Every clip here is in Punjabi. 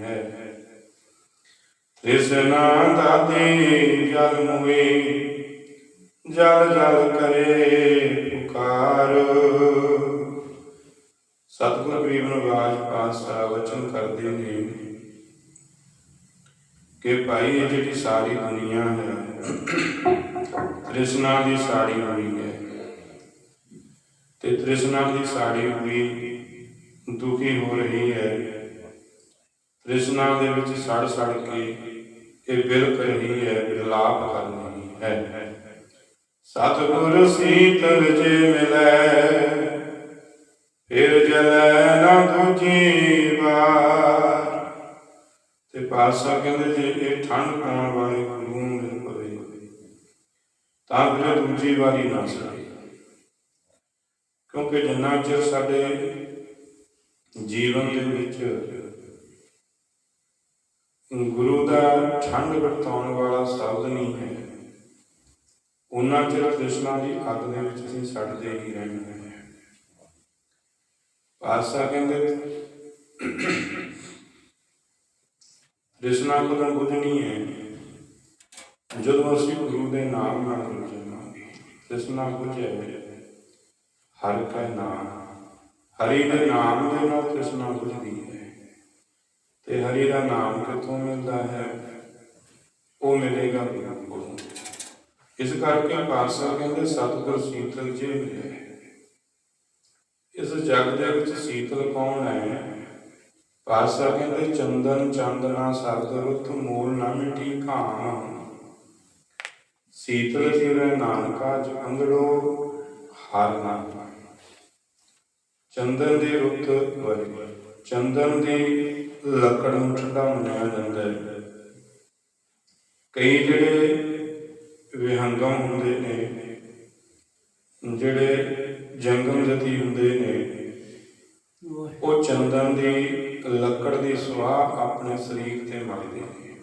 ਹੈ। ਤ੍ਰਿਸ਼ਨਾ ਦਾਦੀ ਜਲ ਮੁਏ ਜਲ ਜਲ ਕਰੇ ਪੁਕਾਰ। ਸਤਿਗੁਰ ਗਰੀਬ ਨਿਵਾਜ ਪਾਸਾ ਵਚਨ ਕਰਦੇ ਨੇ ਕਿ ਭਾਈ ਇਹ ਜਿਹੜੀ ਸਾਰੀ ਦੁਨੀਆ ਹੈ, ਤ੍ਰਿਸ਼ਨਾ ਦੀ ਸਾੜੀ ਹੋਈ ਹੈ। ਤੇ ਤ੍ਰਿਸ਼ਨਾ ਦੀ ਸਾੜੀ ਹੋਈ ਦੁਖੀ ਹੋ ਰਹੀ ਹੈ। ਤ੍ਰਿਸ਼ਨਾ ਦੇ ਵਿੱਚ ਸੜ ਸੜ ਕੇ ਇਹ ਬਿਲਕ ਰਹੀ ਹੈ ਵਿਲਾਪ ਕਰ ਹੈ। ਸਤਿਗੁਰ ਸੀਤਲ ਜੇ ਮਿਲੈ, ਫਿਰ ਜਲੈ ਨਾ ਦੂਜੀ ਵਾਰ। ਤੇ ਪਾਸਾ ਕਹਿੰਦੇ ਜੇ ਇਹ ਠੰਡ ਪਾਉਣ ਵਾਲੇ ਗੁਰੂ ਮਿਲ ਪਵੇ, ਤਾਂ ਫਿਰ ਦੂਜੀ ਵਾਰੀ ਨਾ ਸਕੇ ਕਿਉਂਕਿ ਜਿੰਨਾ ਚਿਰ ਸਾਡੇ ਜੀਵਨ ਦੇ ਵਿੱਚ ਗੁਰੂ ਦਾ ਠੰਡ ਵਰਤਾਉਣ ਵਾਲਾ ਸ਼ਬਦ ਨਹੀਂ ਹੈ। ਉਹਨਾਂ ਚਿਰ ਕ੍ਰਿਸ਼ਨਾ ਦੀ ਅੱਗ ਦੇ ਵਿੱਚ ਅਸੀਂ ਸੜਦੇ ਹੀ ਰਹਿਣਾ ਹੈ। ਪਾਸਾ ਕਹਿੰਦੇ ਕ੍ਰਿਸ਼ਨਾ ਕੋਲੋਂ ਕੁਝ ਨਹੀਂ ਹੈ। ਜਦੋਂ ਅਸੀਂ ਗੁਰੂ ਦੇ ਨਾਮ ਨਾਲ ਜੁੜ ਜਾਵਾਂਗੇ ਕ੍ਰਿਸ਼ਨਾ ਕੁਝ ਹੈ। ਹਰਿ ਕਾ ਨਾਮ, ਹਰੀ ਦੇ ਨਾਮ ਦੇ ਨਾਲ ਕ੍ਰਿਸ਼ਨਾ ਬੁਝਦੀ ਹੈ। ਤੇ ਹਰੀ ਦਾ ਨਾਮ ਕਿੱਥੋਂ ਮਿਲਦਾ ਹੈ? ਉਹ ਮਿਲੇਗਾ ਗੁਰੂ ਇਸ ਕਰਕੇ ਪਾਤਸ਼ਾਹ ਕਹਿੰਦੇ, ਸਤਿਗੁਰ ਸੀਤਲ ਜੇ ਮਿਲਿਆ ਇਸ ਜਗ ਦੇ ਵਿੱਚ ਸੀਤਲ ਕੌਣ ਹੈ? ਪਾਤਸ਼ਾਹ ਕਹਿੰਦੇ, ਚੰਦਨ ਚੰਦਨਾ ਸਰਦ ਮੂਲ ਨਾ ਮਿਟੀ ਘਾਮ। ਸੀਤਲ ਜਿਵੇਂ ਨਾਨਕਾ ਜੰਗੜੋ ਹਰ ਚੰਦਨ ਦੀ ਰੁੱਤ ਵਰਗੀ, ਚੰਦਨ ਦੀ ਲੱਕੜ ਨੂੰ ਠੰਡਾ ਮੰਨਿਆ ਜਾਂਦਾ ਹੈ। ਕਈ ਜਿਹੜੇ ਵਿਹੰਗਮ ਹੁੰਦੇ ਨੇ, ਜਿਹੜੇ ਜੰਗਮ ਜਤੀ ਹੁੰਦੇ ਨੇ, ਉਹ ਚੰਦਨ ਦੀ ਲੱਕੜ ਦੀ ਸੁਆਹ ਆਪਣੇ ਸਰੀਰ ਤੇ ਮਲਦੇ ਨੇ।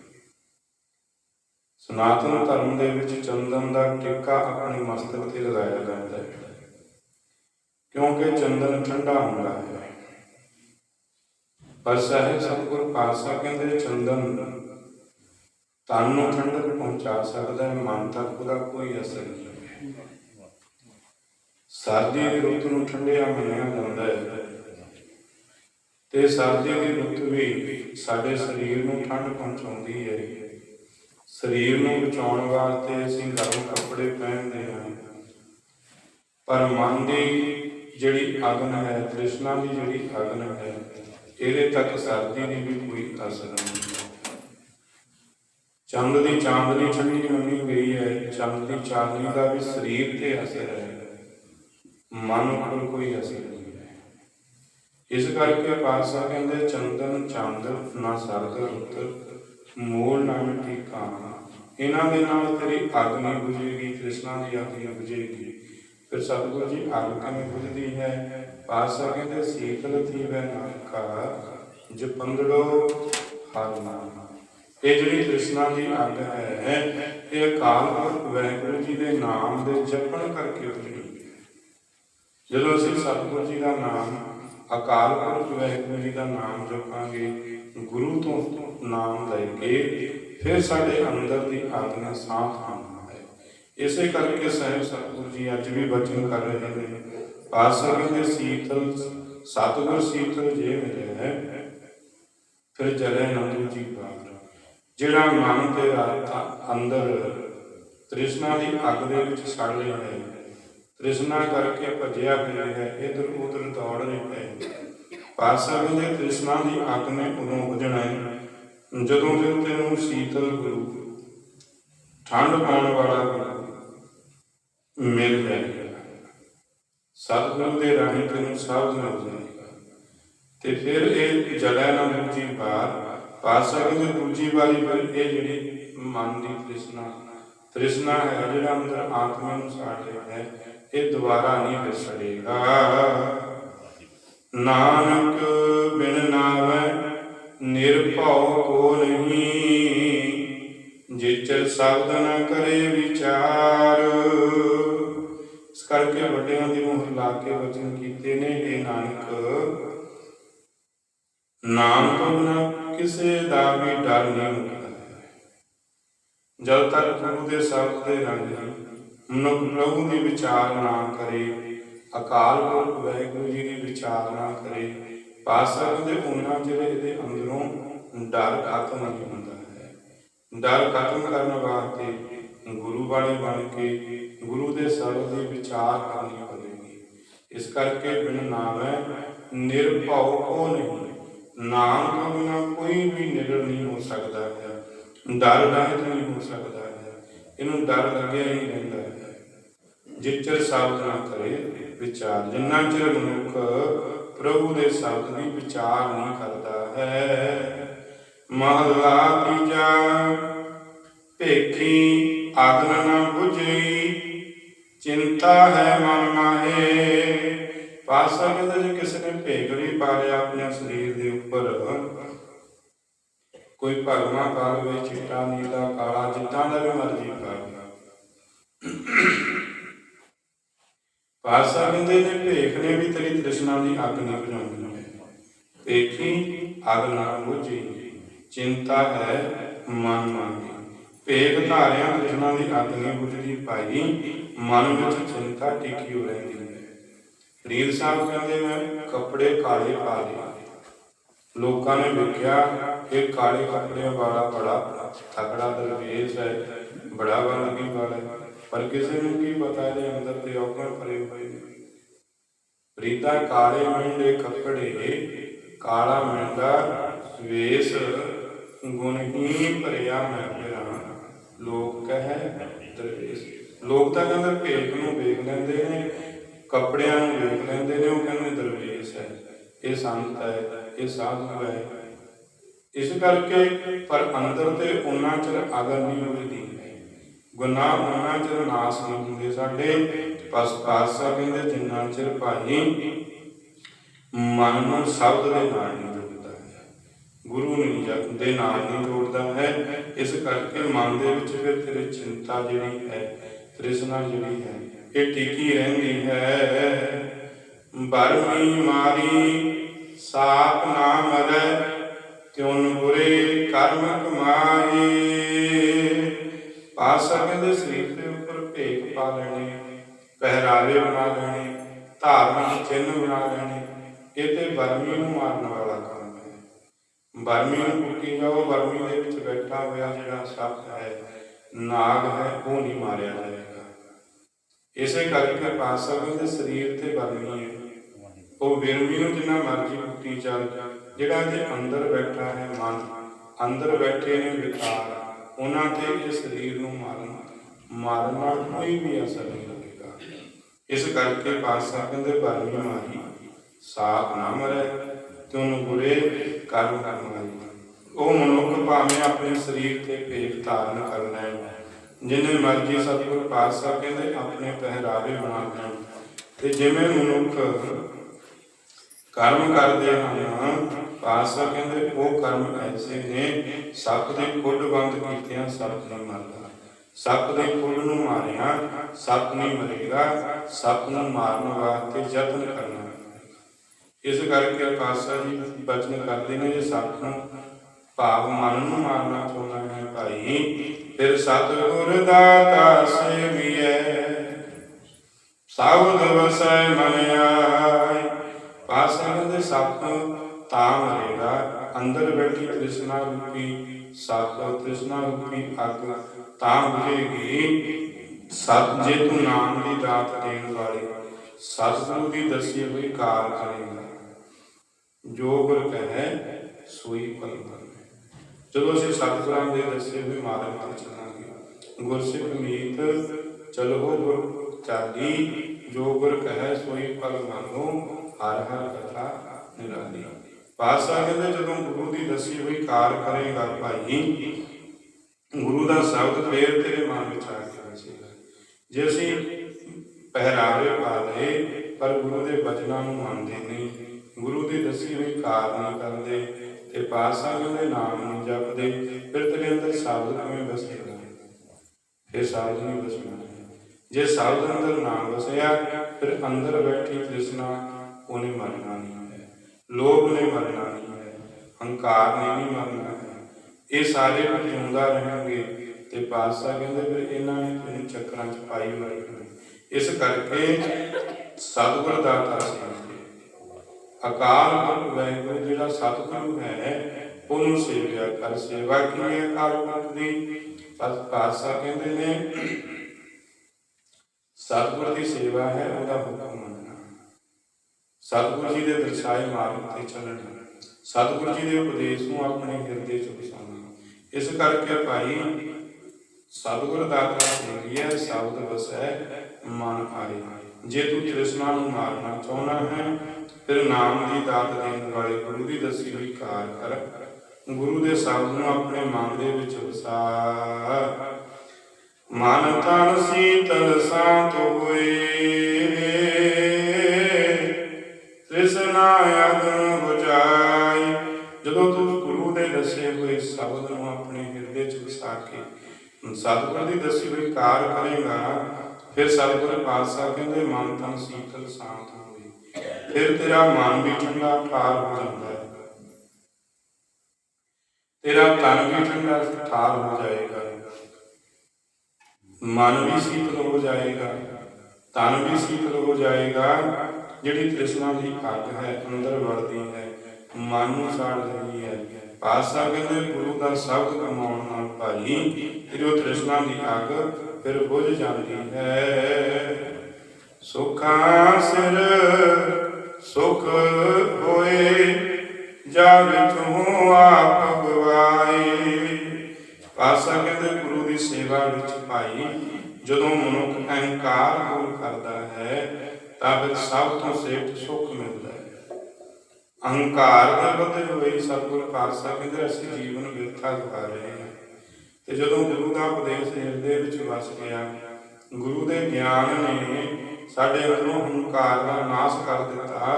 ਸਨਾਤਨ ਧਰਮ ਦੇ ਵਿੱਚ ਚੰਦਨ ਦਾ ਟਿੱਕਾ ਆਪਣੇ ਮਸਤਕ ਤੇ ਲਗਾਇਆ ਜਾਂਦਾ ਹੈ। ਕਿਉਂਕਿ ਚੰਦਨ ਠੰਡਾ ਹੁੰਦਾ ਹੈ। ਪਰ ਸਾਹਿਬ ਸਤਿਗੁਰ ਪਾਤਸ਼ਾਹ ਕਹਿੰਦੇ, ਚੰਦਨ ਤਨ ਨੂੰ ਠੰਡਕ ਪਹੁੰਚਾ ਸਕਦਾ ਹੈ, ਮਨ ਤੱਕ ਉਹਦਾ ਕੋਈ ਅਸਰ ਨਹੀਂ ਸਰਦੀ ਦੀ ਰੁੱਤ ਨੂੰ ਠੰਡਿਆ ਮੰਨਿਆ ਜਾਂਦਾ ਹੈ ਤੇ ਸਰਦੀ ਦੀ ਰੁੱਤ ਵੀ ਸਾਡੇ ਸਰੀਰ ਨੂੰ ਠੰਡ ਪਹੁੰਚਾਉਂਦੀ ਹੈ। ਸਰੀਰ ਨੂੰ ਬਚਾਉਣ ਵਾਸਤੇ ਅਸੀਂ ਗਰਮ ਕੱਪੜੇ ਪਹਿਨਦੇ ਹਾਂ। ਪਰ ਮਨ ਦੀ ਜਿਹੜੀ ਅਗਨ ਹੈ, ਤ੍ਰਿਸ਼ਨਾ ਦੀ ਜਿਹੜੀ ਅਗਨ ਹੈ ਇਹਦੇ ਤੱਕ ਸਰਦੀ ਦੀ ਵੀ ਕੋਈ ਅਸਰ ਨਹੀਂ ਚੰਦ ਦੀ ਚਾਂਦਨੀ ਠੰਡੀ ਮੰਨੀ ਗਈ ਹੈ, ਚੰਦ ਦੀ ਚਾਂਦਨੀ ਦਾ ਵੀ ਸਰੀਰ ਤੇ ਅਸਰ ਹੈ। ਮਨ ਉੱਪਰ ਕੋਈ ਅਸਰ ਨਹੀਂ ਹੈ। ਇਸ ਕਰਕੇ ਪਾਤਸ਼ਾਹ ਕਹਿੰਦੇ, ਚੰਦਨ, ਚੰਦ, ਨਾ ਸਰਦ, ਰੁੱਤ, ਮੂਲ ਨਾ ਮਿੱਟੀ ਕਾਮ ਇਹਨਾਂ ਦੇ ਨਾਲ ਤੇਰੀ ਅੱਗ ਨਹੀਂ ਬੁਝੇਗੀ ਤ੍ਰਿਸ਼ਨਾ ਦੀ ਅੱਗ ਨਹੀਂ ਬੁਝੇਗੀ। ਫਿਰ ਸਤਿਗੁਰੂ ਜੀ ਅੱਗ ਕਿਵੇਂ ਬੁਝਦੀ ਹੈ। ਪਾਤਸ਼ਾਹ ਕਹਿੰਦੇ ਸੀਤਲ ਥੀਵੈ ਨਾਨਕਾ ਜਪੰਦੜੋ ਹਰ ਨਾਮ। ਇਹ ਜਿਹੜੀ ਤ੍ਰਿਸ਼ਨਾ ਦੀ ਅੱਗ ਹੈ, ਇਹ ਅਕਾਲ ਪੁਰਖ ਵੈਗੁਰੂ ਜੀ ਦੇ ਨਾਮ ਦੇ ਜਪਣ ਕਰਕੇ ਉਤਰੀ ਜਦੋਂ ਅਸੀਂ ਸਤਿਗੁਰੂ ਜੀ ਦਾ ਨਾਮ, ਅਕਾਲ ਪੁਰਖ ਵਾਹਿਗੁਰੂ ਜੀ ਦਾ ਨਾਮ ਜਪਾਂਗੇ, ਗੁਰੂ ਤੋਂ ਨਾਮ ਲੈ ਕੇ ਫਿਰ ਸਾਡੇ ਅੰਦਰ ਦੀ ਅੱਗ ਸਾਫ਼ ਸਾਥ ਹੈ। ਇਸੇ ਕਰਕੇ ਸਾਹਿਬ ਸਤਿਗੁਰੂ ਜੀ ਅੱਜ ਵੀ ਬਚਨ ਕਰ ਰਹੇ ਨੇ। ਪਾਤਸ਼ਾਹ ਕਹਿੰਦੇ ਸੀਤਲ, ਸਤਿਗੁਰ ਸੀਤਲ ਜੇ ਮਿਲਿਆ ਹੈ, ਫਿਰ ਜਲੇ ਨੰਦੂ ਜੀ ਬਾਗ ਜਿਹੜਾ ਮਨ ਤੇ ਅੰਦਰ ਤ੍ਰਿਸ਼ਨਾ ਦੀ ਅੱਗ ਦੇ ਵਿੱਚ ਸੜ ਰਿਹਾ ਹੈ, ਤ੍ਰਿਸ਼ਨਾ ਕਰਕੇ ਭਜਿਆ ਫਿਰਿਆ ਹੈ, ਇਧਰ ਉਧਰ ਦੌੜ ਰਿਹਾ ਹੈ ਪਾਸਾ ਦੇ ਤ੍ਰਿਸ਼ਨਾ ਦੀ ਅੱਗ ਨੇ ਉਦੋਂ ਬੁਝਣਾ ਹੈ। ਜਦੋਂ ਤੇ ਤੈਨੂੰ ਸੀਤਲ ਗੁਰੂ, ਠੰਡ ਪਾਉਣ ਵਾਲਾ ਮਿਲ ਜਾਏਗਾ ਸਤਿਗੁਰੂ ਦੇ ਰਾਹੀਂ ਤੈਨੂੰ ਸਭ ਮਿਲ ਤੇ ਫਿਰ ਇਹ ਜੜਾ ਨਾ ਦੂਜੀ ਵਾਰ ਪਾਸਾ ਕਹਿੰਦੇ, ਦੂਜੀ ਵਾਰੀ ਫਿਰ ਇਹ ਜਿਹੜੀ ਮਨ ਦੀ ਤ੍ਰਿਸ਼ਨਾ ਤ੍ਰਿਸ਼ਨਾ ਹੈ ਜਿਹੜਾ ਅੰਦਰ ਆਤਮਾ ਨੂੰ ਸਾੜ ਹੈ, ਇਹ ਦੁਬਾਰਾ ਨਹੀਂ ਫਿਰ ਨਾਨਕ ਬਿਨ ਨਾਵੈ, ਨਿਰਭਉ ਕੋ ਨਹੀਂ। ਜਿਚਰ ਸ਼ਬਦ ਨ ਕਰੇ ਵਿਚਾਰ। ਕਰਕੇ ਵੱਡਿਆਂ ਦੀ ਮੋਹਰ ਲਾ ਕੇ ਵਚਨ ਕੀਤੇ ਨੇ ਇਹ ਨਾਨਕ। ਨਾਮ ਤੋਂ ਬਿਨਾ ਕਿਸੇ ਦਾ ਵੀ ਡਰ ਨਹੀਂ ਮੁੱਕਦਾ ਜਦ ਤੱਕ ਗੁਰੂ ਦੇ ਸ਼ਬਦ ਦੇ ਰੰਗ ਮਨੁੱਖ ਪ੍ਰਭੂ ਦੀ ਵਿਚਾਰ ਨਾ ਕਰੇ, ਅਕਾਲ ਪੁਰਖ ਵਾਹਿਗੁਰੂ ਜੀ ਦੀ ਵਿਚਾਰ ਨਾ ਕਰੇ, ਪਾਸਾ ਦੇ ਉਹਨਾਂ ਜਿਹੜੇ ਇਹਦੇ ਅੰਦਰੋਂ ਡਰ ਖਤਮ ਨਹੀਂ ਹੁੰਦਾ ਹੈ। ਡਰ ਖਤਮ ਕਰਨ ਵਾਸਤੇ ਗੁਰੂ ਵਾਲੇ ਬਣ ਕੇ ਗੁਰੂ ਦੇ ਸ਼ਬਦ ਦੀ ਵਿਚਾਰ ਕਰਨੀ ਪਵੇਗੀ। ਇਸ ਕਰਕੇ ਬਿਨ ਨਾਮੈ ਨਿਰਭਉ ਕੋ ਨਹੀਂ ਨਾਮ ਤੋਂ ਬਿਨਾ ਕੋਈ ਵੀ ਨਿਡਰ ਨਹੀਂ ਹੋ ਸਕਦਾ ਹੈ। ਡਰ ਰਹਿਤ ਨਹੀਂ ਹੋ ਸਕਦਾ ਹੈ। ਇਹਨੂੰ ਡਰ ਲੱਗਿਆ ਹੀ ਰਹਿੰਦਾ ਹੈ। ਜਿੱਚਰ ਸ਼ਬਦ ਨਾ ਕਰੇ, ਵਿਚਾਰ। ਜਿੰਨਾ ਚਿਰ ਮਨੁੱਖ ਪ੍ਰਭੂ ਦੇ ਸ਼ਬਦ ਦੀ ਵਿਚਾਰ ਨਹੀਂ ਕਰਦਾ ਹੈ। ਮਹਲਾ ਤੀਜਾ, ਭੇਖੀ ਆਗਨ ਨਾ ਬੁਝਈ ਚਿੰਤਾ ਹੈ ਮਨ ਮਾਹੇ। ਪਾਸਾ ਕਹਿੰਦਾ ਜੇ, ਕਿਸੇ ਨੇ ਭੇਗ ਪਾ ਲਿਆ ਆਪਣੇ ਸਰੀਰ ਦੇ ਉੱਪਰ। ਕੋਈ ਭਗਵਾ ਪਾ ਲਵੇ ਚਿੱਟਾ, ਨੀਲਾ, ਕਾਲਾ, ਜਿੱਦਾਂ ਦਾ ਵੀ ਮਰਜ਼ੀ ਪਾ ਪਾਸਾ ਕਹਿੰਦੇ ਨੇ ਭੇਖ ਨੇ ਵੀ ਤੇਰੀ ਤ੍ਰਿਸ਼ਨਾ ਦੀ ਅੱਗ ਨਾ ਬੁਝਾਉਣੀ ਹੈ ਭੇਖੀ ਨਾ ਬੁਝੀ। ਚਿੰਤਾ ਹੈ ਮਨ ਮੰਗੀ ਭੇਖ ਧਾਰਿਆਂ ਤ੍ਰਿਸ਼ਨਾ ਦੀ ਅੱਗ ਨਹੀਂ ਭਾਈ, ਮਨ ਵਿੱਚ ਚਿੰਤਾ ਟਿਕੀ ਹੋ ਰਹਿੰਦੀ ਹੈ। ਰੀਲ ਸਾਹਿਬ ਕਹਿੰਦੇ ਮੈਂ ਕੱਪੜੇ ਕਾਲੇ ਪਾ ਲਏ। ਲੋਕਾਂ ਨੇ ਵੇਖਿਆ ਇਹ ਕਾਲੇ ਕੱਪੜਿਆਂ ਵਾਲਾ ਬੜਾ ਤਕੜਾ ਦਰਵੇਸ਼ ਹੈ, ਬੜਾ ਬੰਦਗੀ ਵਾਲਾ ਪਰ ਕਿਸੇ ਨੂੰ ਕੀ ਪਤਾ ਇਹਦੇ ਅੰਦਰ ਤੇ ਔਗਣ ਭਰੇ ਹੋਏ ਨੇ। ਰੀਤਾ ਕਾਲੇ ਮੰਡੇ ਕੱਪੜੇ, ਕਾਲਾ ਮੰਡਾ ਵੇਸ ਗੁਣ ਹੀ ਭਰਿਆ ਮੈਂ ਲੋਕ ਕਹੇ ਦਰਵੇਸ਼ ਲੋਕ ਤਾਂ ਕਹਿੰਦੇ ਭੇਖ ਨੂੰ ਵੇਖ ਲੈਂਦੇ ਨੇ, ਕੱਪੜਿਆਂ ਨੂੰ ਵੇਖ ਲੈਂਦੇ ਨੇ, ਉਹ ਕਹਿੰਦੇ ਦਰਵੇਸ਼ ਹੈ, ਇਹ ਸੰਤ ਹੈ, ਇਹ ਸਾਧੂ ਹੈ। ਇਸ ਕਰਕੇ ਪਰ ਅੰਦਰ ਤੇ ਉਹਨਾਂ ਚਿਰ ਅਗਰ ਨਹੀਂ ਹੋਈਦੀ ਗੁਨਾਹ ਉਹਨਾਂ ਚਿਰ ਨਾਸ ਨਹੀਂ ਹੁੰਦੇ ਸਾਡੇ ਪਸ ਪਾਸਾ ਕਹਿੰਦੇ ਜਿੰਨਾ ਚਿਰ ਭਾਈ ਮਨ ਨੂੰ ਸ਼ਬਦ ਦੇ ਨਾਲ ਗੁਰੂ ਨੂੰ ਜਪ ਦੇ ਨਾਲ ਨਹੀਂ ਜੋੜਦਾ ਹੈ। ਇਸ ਕਰਕੇ ਮਨ ਦੇ ਵਿੱਚ ਫਿਰ ਤੇਰੇ ਚਿੰਤਾ ਜਿਹੜੀ ਹੈ, ਤ੍ਰਿਸ਼ਨਾ ਜਿਹੜੀ ਹੈ, ਇਹ ਟਿਕੀ ਰਹਿੰਦੀ ਹੈ। ਬਰਮੀ ਮਾਰੀ, ਸਾਪ ਨਾ ਮਰੈ ਤਿਉਨ ਬੁਰੇ ਕਰਮ ਕਮਾਏ। ਪਾਸਾ ਕਹਿੰਦੇ ਸਰੀਰ ਦੇ ਉੱਪਰ ਭੇਖ ਪਾ ਲੈਣੇ, ਪਹਿਰਾਵੇ ਬਣਾ ਲੈਣੇ, ਧਾਰਮਿਕ ਚਿੰਨ ਬਣਾ ਲੈਣੇ, ਇਹ ਤੇ ਬਰਮੀ ਨੂੰ ਮਾਰਨ ਵਾਲਾ ਕੰਮ ਬਰਮੀ ਨੂੰ ਕੁੱਟੀ ਜਾਓ ਬਰਮੀ ਦੇ ਵਿੱਚ ਬੈਠਾ ਹੋਇਆ ਜਿਹੜਾ ਸੱਪ ਹੈ, ਨਾਗ ਹੈ, ਉਹ ਨਹੀਂ ਮਾਰਿਆ ਜਾਏਗਾ। ਇਸੇ ਕਰਕੇ ਪਾਸਾ ਕਹਿੰਦੇ, ਸਰੀਰ ਤੇ ਬਰਮੀ ਹੈ। ਉਹ ਬਿਰਮੀ ਨੂੰ ਜਿੰਨਾ ਮਰਜ਼ੀ ਕੁੱਟੀ ਚੱਲ, ਜਿਹੜਾ ਇਹਦੇ ਅੰਦਰ ਬੈਠਾ ਹੈ, ਮਨ, ਅੰਦਰ ਬੈਠੇ ਨੇ ਵਿਕਾਰ, ਉਹਨਾਂ ਤੇ ਇਹ ਸਰੀਰ ਨੂੰ ਮਾਰਨ ਮਾਰਨ ਨਾਲ ਕੋਈ ਵੀ ਅਸਰ ਨਹੀਂ ਹੋਵੇਗਾ ਇਸ ਕਰਕੇ ਪਾਸਾ ਕਹਿੰਦੇ ਬਰਮੀ ਮਾਰੀ ਸਾਪ ਨਾ ਮਰੇ। ਤੇ ਉਹਨੂੰ ਬੁਰੇ ਕਰਮ ਉਹ ਮਨੁੱਖ ਭਾਵੇਂ ਆਪਣੇ ਸਰੀਰ ਤੇ ਭੇਖ ਧਾਰਨ ਕਰ ਲੈਣ। ਜਿੰਨੇ ਮਰਜ਼ੀ ਸਤਿਗੁਰ ਪਾਤਸ਼ਾਹ ਕਹਿੰਦੇ ਆਪਣੇ ਪਹਿਰਾਵੇ ਬਣਾ ਲੈਣ। ਤੇ ਜਿਵੇਂ ਮਨੁੱਖ ਕਰਮ ਕਰਦੇ ਹਨ, ਪਾਤਸ਼ਾਹ ਕਹਿੰਦੇ ਉਹ ਕਰਮ ਐਸੇ ਨੇ, ਸੱਪ ਦੇ ਖੁੱਡ ਬੰਦ ਕੀਤਿਆਂ ਸੱਪ ਨਹੀਂ ਮਰਦਾ ਸੱਪ ਦੇ ਖੁੱਡ ਨੂੰ ਮਾਰਿਆ, ਸੱਪ ਨਹੀਂ ਮਰੇਗਾ, ਸੱਪ ਨੂੰ ਮਾਰਨ ਵਾਸਤੇ ਯਤਨ ਕਰਨਾ। ਇਸ ਕਰਕੇ ਪਾਤਸ਼ਾਹ ਜੀ ਬਚਨ ਕਰਦੇ ਨੇ, ਜੇ ਸੱਪ ਭਾਵ ਮਨ ਨੂੰ ਮਾਰਨਾ ਚਾਹੁੰਦਾ ਹੈ ਭਾਈ, ਫਿਰ ਸਤਿਗੁਰ ਦਾਤਾ ਸੇਵੀਐ ਸਾਵਧ ਵਸੈ ਮਨ ਆਈ ਪਾਸਾਂ ਦੇ ਸੱਪ ਤਾਂ ਮਰੇਗਾ, ਅੰਦਰ ਬੈਠੀ ਤ੍ਰਿਸ਼ਨਾ ਰੂਪੀ ਸੱਪ, ਤ੍ਰਿਸ਼ਨਾ ਰੂਪੀ ਅੱਗ ਤਾਂ ਬੁਝੇਗੀ। ਸਤ ਜੇ ਤੂੰ ਨਾਮ ਦੀ ਦਾਤ ਦੇਣ ਵਾਲੇ, ਸਤਿਗੁਰੂ ਦੀ ਦੱਸੀ ਹੋਈ ਕਾਰ ਕਰੇਗਾ। ਜੋ ਗੁਰ ਕਹੈ, ਸੋਈ ਫਲ ਪਾਵੇ ਜਦੋਂ ਅਸੀਂ ਸਤਿਗੁਰਾਂ ਦੇ ਦੱਸੇ ਹੋਏ ਮਾਰਗ ਤੇ ਚੱਲਾਂਗੇ ਗੁਰਸਿੱਖ ਮੀਤ, ਚਲੋ ਗੁਰ ਚਾਲੀ, ਜੋ ਗੁਰ ਕਹੈ, ਸੋਈ ਫਲ ਮੰਗੋ ਹਰ ਹਰ ਕਥਾ ਨਿਰਾਲੀ। ਪਾਸਾ ਕਹਿੰਦੇ, ਜਦੋਂ ਗੁਰੂ ਦੀ ਦੱਸੀ ਹੋਈ ਕਾਰ ਕਰੇਗਾ ਭਾਈ, ਗੁਰੂ ਦਾ ਸ਼ਬਦ ਫੇਰ ਤੇਰੇ ਮਨ ਵਿੱਚ ਆ ਕੇ ਵਸੇਗਾ। ਜੇ ਅਸੀਂ ਪਹਿਰਾਵੇ ਪਾ ਲਏ, ਪਰ ਗੁਰੂ ਦੇ ਬਚਨਾਂ ਨੂੰ ਮੰਨਦੇ ਨਹੀਂ ਗੁਰੂ ਦੀ ਦੱਸੀ ਹੋਈ ਕਾਰਨਾ ਕਰਦੇ, ਤੇ ਪਾਤਸ਼ਾਹ ਦੇ ਨਾਮ ਨਹੀਂ ਜਪਦੇ, ਫਿਰ ਤੇਰੇ ਅੰਦਰ ਸ਼ਬਦ ਕਿਵੇਂ ਵਸੇਗਾ ਫਿਰ ਸ਼ਬਦ ਨਹੀਂ ਵਸਣਾ ਜੇ ਸ਼ਬਦ ਅੰਦਰ ਨਾ ਵਸਿਆ, ਫਿਰ ਅੰਦਰ ਬੈਠੀ ਤ੍ਰਿਸ਼ਨਾ ਉਹਨੇ ਮਰਨਾ ਨਹੀਂ ਹੈ ਲੋਭ ਨੇ ਮਰਨਾ ਨਹੀਂ ਹੈ ਹੰਕਾਰ ਨੇ ਨਹੀਂ ਮਰਨਾ ਹੈ ਇਹ ਸਾਰੇ ਜਿਉਂਦਾ ਰਹਿਣਗੇ ਤੇ ਪਾਤਸ਼ਾਹ ਕਹਿੰਦੇ ਫਿਰ ਇਹਨਾਂ ਨੇ ਤੈਨੂੰ ਚੱਕਰਾਂ 'ਚ ਪਾਈ ਹੋਈ। ਇਸ ਕਰਕੇ ਸਤਿਗੁਰ ਦਾ ਸੇਵੀਏ ਅਕਾਲ ਪੁਰਖ ਵਾਹਿਗੁਰੂ ਜਿਹੜਾ ਸਤਿਗੁਰੂ ਹੈ, ਉਹਨੂੰ ਸੇਵਿਆ ਕਰ, ਸੇਵਾ ਕੀ ਅਕਾਲ ਪੁਰਖ ਦੀ? ਪਸ ਪਾਤਸ਼ਾਹ ਕਹਿੰਦੇ ਨੇ, ਸਤਿਗੁਰ ਦੀ ਸੇਵਾ ਹੈ, ਉਹਦਾ ਹੁਕਮ ਮੰਨਣਾ। ਸਤਿਗੁਰੂ ਜੀ ਦੇ ਦਰਸਾਏ ਮਾਰਗ ਤੇ ਚੱਲਣਾ। ਸਤਿਗੁਰੂ ਜੀ ਦੇ ਉਪਦੇਸ਼ ਨੂੰ ਆਪਣੇ ਹਿਰਦੇ 'ਚ ਵਸਾਉਣਾ। ਇਸ ਕਰਕੇ ਭਾਈ, ਸਤਿਗੁਰ ਦਾ ਸੇਵੀਐ ਸ਼ਬਦ ਵਸੈ, ਮਨ ਆਏ ਜੇ ਤੂੰ ਤ੍ਰਿਸ਼ਨਾ ਨੂੰ ਮਾਰਨਾ ਚਾਹੁੰਦਾ ਹੈ ਫਿਰ ਨਾਮ ਦੀ ਦਾਤ ਦੇਣ ਵਾਲੇ ਗੁਰੂ ਦੀ ਦੱਸੀ ਹੋਈ ਕਾਰ ਕਰ। ਗੁਰੂ ਦੇ ਸ਼ਬਦ ਨੂੰ ਆਪਣੇ ਮਨ ਦੇ ਵਿੱਚ ਵਸਾ ਮਨ ਤਨ ਸੀਤਲ ਸਾਤ ਹੋਏ ਤ੍ਰਿਸ਼ਨਾ ਅਗਨ ਬੁਝਾਈ। ਜਦੋਂ ਤੂੰ ਗੁਰੂ ਦੇ ਦੱਸੇ ਹੋਏ ਸ਼ਬਦ ਨੂੰ ਆਪਣੇ ਹਿਰਦੇ 'ਚ ਵਸਾ ਕੇ ਸਤਿਗੁਰ ਦੀ ਦੱਸੀ ਹੋਈ ਕਾਰ ਕਰੇਗਾ, ਫਿਰ ਸਤਿਗੁਰ ਪਾਤਸ਼ਾਹ ਕਹਿੰਦੇ, ਮਨ ਤਨ ਸੀਤਲ ਸ਼ਾਂਤ ਹੋਵੇ ਫਿਰ ਤੇਰਾ ਮਨ ਵੀ ਠੰਡਾ, ਠਾਰ ਹੋ ਜਾਂਦਾ ਹੈ। ਤੇਰਾ ਤਨ ਵੀ ਠੰਡਾ, ਠਾਰ ਹੋ ਜਾਏਗਾ। ਮਨ ਵੀ ਸੀਤਲ ਹੋ ਜਾਏਗਾ, ਤਨ ਵੀ ਸੀਤਲ ਹੋ ਜਾਏਗਾ। ਜਿਹੜੀ ਤ੍ਰਿਸ਼ਨਾ ਦੀ ਅੱਗ ਹੈ, ਅੰਦਰ ਵੜਦੀ ਹੈ, ਮਨ ਨੂੰ ਸਾੜ ਦਿੰਦੀ ਹੈ। ਪਾਤਸ਼ਾਹ ਕਹਿੰਦੇ, ਗੁਰੂ ਦਾ ਸ਼ਬਦ ਕਮਾਉਣ ਨਾਲ ਭਾਈ, ਤੇਰੀ ਤ੍ਰਿਸ਼ਨਾ ਦੀ ਅੱਗ ਫਿਰ ਬੁਝ ਜਾਂਦੀ ਹੈ। ਸੁਖਾਂ ਸਿਰ ਸੁਖ ਹੋਏ ਜਗ ਤੂੰ ਆਪ ਗਵਾਏ ਪਾਸਾ ਗੁਰੂ ਦੀ ਸੇਵਾ ਵਿੱਚ ਭਾਈ, ਜਦੋਂ ਮਨੁੱਖ ਅਹੰਕਾਰ ਦੂਰ ਕਰਦਾ ਹੈ ਤਾਂ ਸਭ ਤੋਂ ਸੇਠ ਸੁੱਖ ਮਿਲਦਾ ਹੈ। ਅਹੰਕਾਰ ਦੇ ਵਧੇ ਹੋਏ ਸਤਿਗੁਰ ਪਾਤਸ਼ਾਹ ਕਹਿੰਦੇ ਅਸੀਂ ਜੀਵਨ ਵਿਰਥਾ ਗਵਾ ਰਹੇ ਹਾਂ। ਤੇ ਜਦੋਂ ਗੁਰੂ ਦਾ ਉਪਦੇਸ਼ ਹਿਰਦੇ ਵਿੱਚ ਵਸ ਗਿਆ, ਗੁਰੂ ਦੇ ਗਿਆਨ ਨੇ ਸਾਡੇ ਅੰਦਰੋਂ ਹੰਕਾਰ ਦਾ ਨਾਸ਼ ਕਰ ਦਿੱਤਾ।